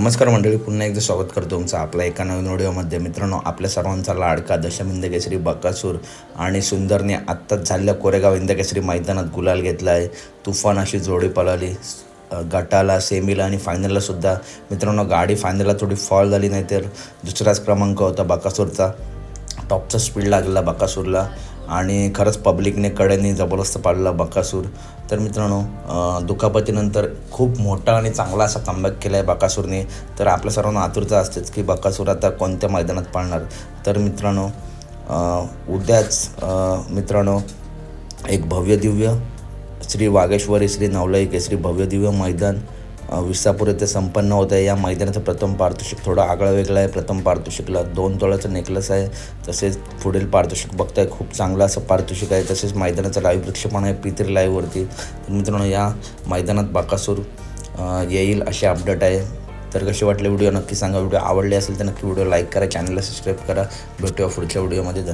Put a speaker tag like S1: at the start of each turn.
S1: नमस्कार मंडळी पुन्हा एकदा स्वागत करतो तुमचं आपल्या एका नवीन व्हिडिओमध्ये मित्रांनो आपल्या सर्वांचा लाडका दशमिंद केसरी बकासूर आणि सुंदरने आत्ताच झालेल्या कोरेगाव इंद केसरी मैदानात गुलाल घेतला आहे तुफान अशी जोडी पळाली. गटाला सेमीला आणि फायनलला सुद्धा. मित्रांनो गाडी फायनलला थोडी फॉल झाली नाही तर दुसराच क्रमांक होता बकासूरचा. टॉपचा स्पीड लागला बकासूरला. आणि खरंच पब्लिकने कड्यांनी जबरदस्त पाडला बकासूर. तर मित्रांनो दुखापतीनंतर खूप मोठा आणि चांगला असा कमबॅक केला आहे बकासूरने. तर आपल्या सर्वांना आतुरता असतेच की बकासूर आता कोणत्या मैदानात पाळणार? तर मित्रांनो उद्याच मित्रांनो एक भव्य दिव्य श्री वागेश्वरी श्री नवलाई केसरी भव्य दिव्य मैदान. विसापूर येथे संपन्न होत आहे. या मैदानाचं प्रथम पारितोषिक थोडं आगळं वेगळं आहे. प्रथम पारितोषिकला दोन तोळ्याचं नेकलेस आहे. तसेच पुढील पारितोषिक बघताय खूप चांगलं असं पारितोषिक आहे. तसेच मैदानाचं लाईव्ह प्रक्षेपण आहे पी लाईव्हवरती तर मित्रांनो या मैदानात बाकासूर येईल असे अपडेट आहे. तर कसे वाटले व्हिडिओ नक्की सांगा. व्हिडिओ आवडले असेल तर नक्की व्हिडिओ लाईक करा. चॅनलला सबस्क्राईब करा. भेटूया पुढच्या व्हिडिओमध्ये धन्यवाद.